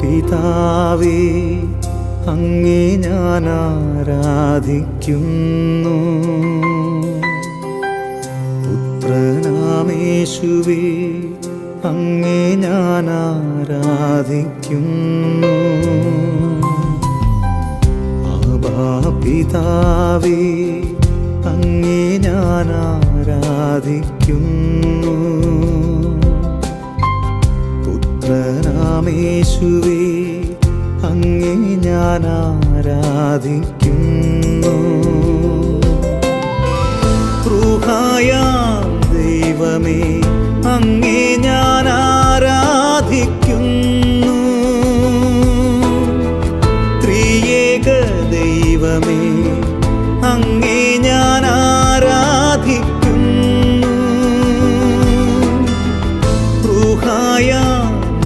പിതാവേ അങ്ങേ ഞാൻ ആരാധിക്കുന്നു. പുത്രനാമേശുവേ അങ്ങേ ഞാൻ ആരാധിക്കുന്നു. പിതാവേ അങ്ങേ ഞാൻ ആരാധിക്കുന്നു. രാമേശുവേ അങ്ങേ ഞാൻ ആരാധിക്കുന്നു. ൃഹായ ദൈവമേ അങ്ങേ ഞാൻ ആരാധിക്കുന്നു. ത്രിയേക ദൈവമേ അങ്ങേ ഞാൻ ആരാധിക്കുന്നു. ൃഹായ